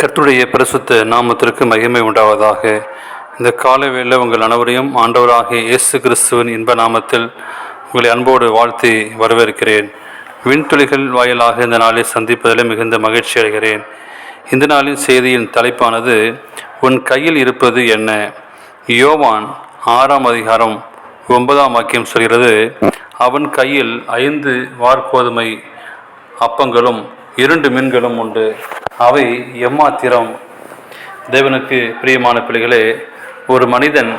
கர்த்துடைய பிரசுத்த நாமத்திற்கு மகிமை உண்டாவதாக. இந்த காலவேளை உங்கள் அனைவரையும் ஆண்டவராகிய இயேசு கிறிஸ்துவின் இன்ப நாமத்தில் உங்களை அன்போடு வாழ்த்தி வரவேற்கிறேன். விண்துளிகள் வாயிலாக இந்த நாளை சந்திப்பதில் மிகுந்த மகிழ்ச்சி அடைகிறேன். இந்த நாளின் செய்தியின் தலைப்பானது உன் கையில் இருப்பது என்ன? யோவான் ஆறாம் அதிகாரம் ஒன்பதாம் வாக்கியம் சொல்கிறது அவன் கையில் ஐந்து வார்கோதுமை அப்பங்களும் இரண்டு மீன்களும் உண்டு. அவை எம்மாத்திரம். தேவனுக்கு பிரியமான பிள்ளைகளே ஒரு மனிதன்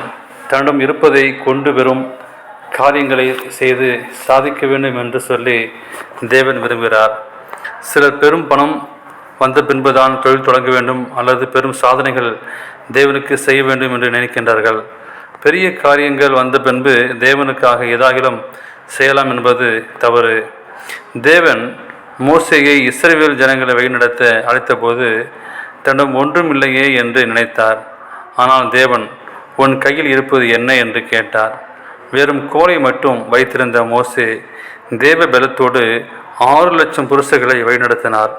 தன்னிடம் இருப்பதை கொண்டு வரும் காரியங்களை செய்து சாதிக்க வேண்டும் என்று சொல்லி தேவன் விரும்புகிறார். சிலர் பெரும் பணம் வந்த பின்புதான் தொழில் தொடங்க வேண்டும் அல்லது பெரும் சாதனைகள் தேவனுக்கு செய்ய வேண்டும் என்று நினைக்கின்றார்கள். பெரிய காரியங்கள் வந்த பின்பு தேவனுக்காக எதாகிலும் செய்யலாம் என்பது தவறு. தேவன் மோசையை இஸ்ரவேல் ஜனங்களை வழிநடத்த அழைத்தபோது தன்னிடம் ஒன்றும் இல்லையே என்று நினைத்தார். ஆனால் தேவன் உன் கையில் இருப்பது என்ன? என்று கேட்டார். வெறும் கோலை மட்டும் வைத்திருந்த மோசே தேவ பலத்தோடு ஆறு லட்சம் புருஷர்களை வழிநடத்தினார்.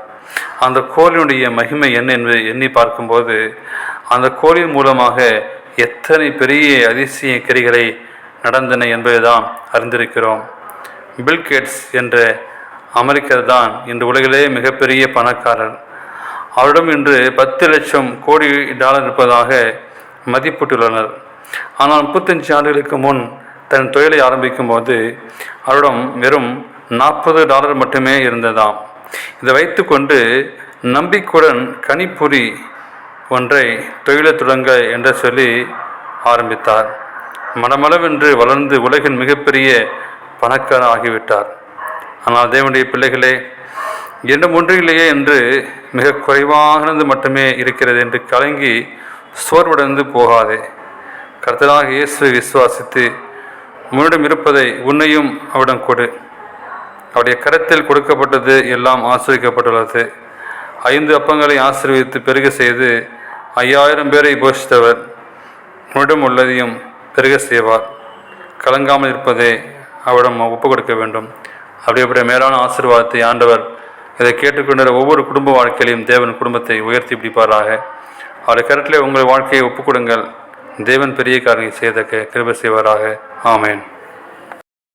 அந்த கோலினுடைய மகிமை என்ன என்று எண்ணி பார்க்கும்போது அந்த கோலின் மூலமாக எத்தனை பெரிய அதிசய கிரிகளை நடந்தன என்பதுதான் அறிந்திருக்கிறோம். பில்கேட்ஸ் என்ற அமெரிக்கர் தான் இன்று உலகிலே மிகப்பெரிய பணக்காரர். அவரிடம் இன்று பத்து லட்சம் கோடி டாலர் இருப்பதாக மதிப்பிட்டுள்ளனர். ஆனால் முப்பத்தஞ்சு ஆண்டுகளுக்கு முன் தன் தொழிலை ஆரம்பிக்கும் போது அவரிடம் வெறும் நாற்பது டாலர் மட்டுமே இருந்ததாம். இதை வைத்துக்கொண்டு நம்பிக்கையுடன் கணிப்பொறி ஒன்றை தொழிலை தொடங்க என்று சொல்லி ஆரம்பித்தார். மனமளவென்று வளர்ந்து உலகின் மிகப்பெரிய பணக்காரர் ஆகிவிட்டார் ஆனால் தேவனுடைய பிள்ளைகளே என்னும் இல்லையே என்று மிக குறைவானது மட்டுமே இருக்கிறது என்று கலங்கி சோர்வடைந்து போகாதே. கர்த்தராக இயேசு விசுவாசித்து உன்னிடம் இருப்பதை உன்னையும் அவரிடம் கொடு. அவருடைய கரத்தில் கொடுக்கப்பட்டது எல்லாம் ஆசிரியக்கப்பட்டுள்ளது ஐந்து அப்பங்களை ஆசீர்வதித்து பெருக செய்து ஐயாயிரம் பேரை போஷித்தவர். உன்னிடம் உள்ளதையும் பெருக செய்வார். கலங்காமல் இருப்பதை அவரிடம் ஒப்புக் கொடுக்க வேண்டும். அப்படிப்பட்ட மேலான ஆசீர்வாதத்தை ஆண்டவர் இதை கேட்டுக்கொண்ட ஒவ்வொரு குடும்ப வாழ்க்கையிலையும் தேவன் குடும்பத்தை உயர்த்தி பிடிப்பாராக. அவருடைய கருத்திலே உங்கள் வாழ்க்கையை ஒப்புக்கொடுங்கள். தேவன் பெரிய காரியங்களை செய்த கிருப செய்வாராக. ஆமேன்.